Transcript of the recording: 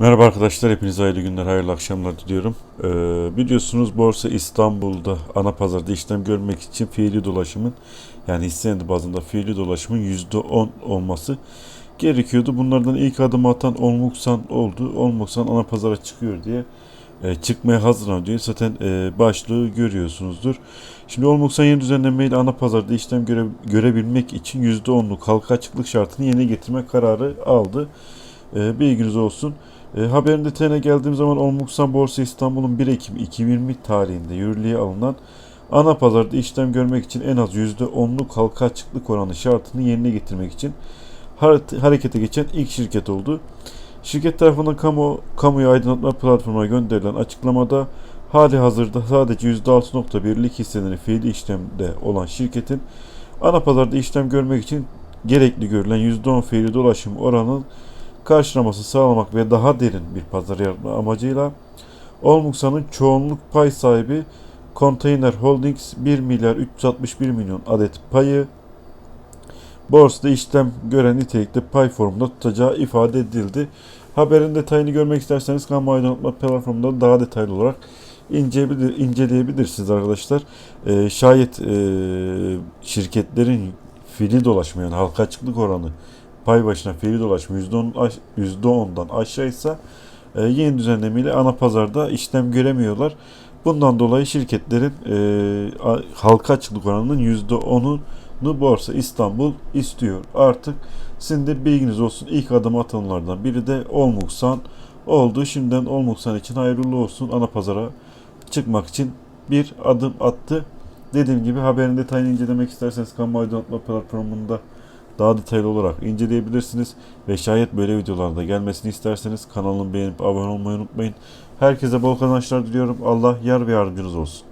Merhaba arkadaşlar, hepinize hayırlı günler, hayırlı akşamlar diliyorum. Ee, biliyorsunuz Borsa İstanbul'da ana pazarda işlem görmek için fiili dolaşımın yani hisse bazında fiili dolaşımın %10 olması gerekiyordu. Bunlardan ilk adım atan Olmuksan oldu. Olmuksan ana pazara çıkıyor diye e, çıkmaya hazırlanıyor. Zaten e, başlığı görüyorsunuzdur. Şimdi Olmuksan yeni düzenlemeyle ana pazarda işlem göre, görebilmek için %10'luk halka açıklık şartını yerine getirme kararı aldı. E, bilginiz olsun. E, haberin detayına geldiğim zaman Olmuksan Borsa İstanbul'un 1 Ekim 2020 tarihinde yürürlüğe alınan ana pazarda işlem görmek için en az %10'luk halka açıklık oranı şartını yerine getirmek için hare- harekete geçen ilk şirket oldu. Şirket tarafından kamu kamuya aydınlatma platformuna gönderilen açıklamada hali hazırda sadece %6.1'lik hisseleri fiili işlemde olan şirketin ana pazarda işlem görmek için gerekli görülen %10 fiili dolaşım oranının karşılaması sağlamak ve daha derin bir pazar yaratma amacıyla Olmuksan'ın çoğunluk pay sahibi Container Holdings 1 milyar 361 milyon adet payı borsada işlem gören nitelikte pay formunda tutacağı ifade edildi. Haberin detayını görmek isterseniz kamu aydınlatma platformunda daha detaylı olarak inceleyebilir, inceleyebilirsiniz arkadaşlar. Ee, şayet e, şirketlerin fiili dolaşma yani halka açıklık oranı pay başına fiili dolaşma %10, aş- %10'dan aşağıysa e, yeni düzenlemeyle ana pazarda işlem göremiyorlar. Bundan dolayı şirketlerin e, halka açıklık oranının %10'unu Borsa İstanbul istiyor. Artık sizin de bilginiz olsun. İlk adım atanlardan biri de Olmuksan oldu. Şimdiden Olmuksan için hayırlı olsun. Ana pazara çıkmak için bir adım attı. Dediğim gibi haberin detayını incelemek isterseniz kamu aydınlatma platformunda daha detaylı olarak inceleyebilirsiniz. Ve şayet böyle videolarda gelmesini isterseniz kanalımı beğenip abone olmayı unutmayın. Herkese bol kazançlar diliyorum. Allah yar ve yardımcınız olsun.